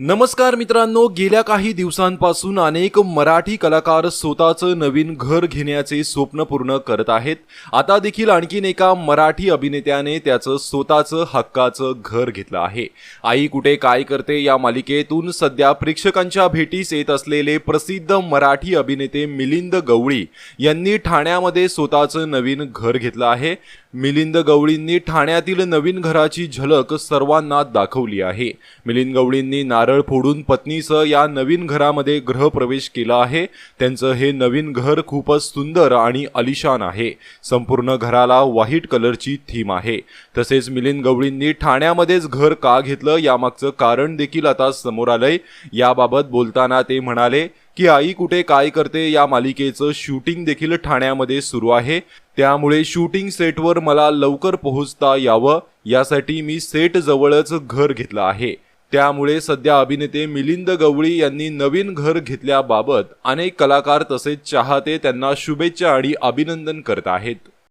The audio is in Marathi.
नमस्कार मित्रांनो गेल्या काही दिवसांपासून अनेक मराठी कलाकार स्वतःचं नवीन घर घेण्याचे स्वप्न पूर्ण करत आहेत. आता देखील आणखीन एका मराठी अभिनेत्याने त्याचं स्वतःचं हक्काचं घर घेतलं आहे. आई कुठे काय करते या मालिकेतून सध्या प्रेक्षकांच्या भेटीस येत असलेले प्रसिद्ध मराठी अभिनेते मिलिंद गवळी यांनी ठाण्यामध्ये स्वतःचं नवीन घर घेतलं आहे. मिलिंद गवळींनी ठाण्यातील नवीन घराची झलक सर्वांना दाखवली आहे. मिलिंद गवळींनी नारळ फोडून पत्नीसह या नवीन घरामध्ये गृहप्रवेश केला आहे. त्यांचं हे नवीन घर खूपच सुंदर आणि अलिशान आहे. संपूर्ण घराला व्हाईट कलरची थीम आहे. तसेच मिलिंद गवळींनी ठाण्यामध्येच घर का घेतलं यामागचं कारण देखील आता समोर आलंय. याबाबत बोलताना ते म्हणाले की आई कुठे काय करते या मालिकेचं शूटिंग देखील ठाण्यामध्ये सुरू आहे. त्यामुळे शूटिंग सेटवर मला लवकर पोहोचता यावं. यासाठी मी सेट जवळच घर घेतलं आहे. त्यामुळे सध्या अभिनेते मिलिंद गवळी यांनी नवीन घर घेतल्याबाबत अनेक कलाकार तसेच चाहते त्यांना शुभेच्छा आणि अभिनंदन करत आहेत.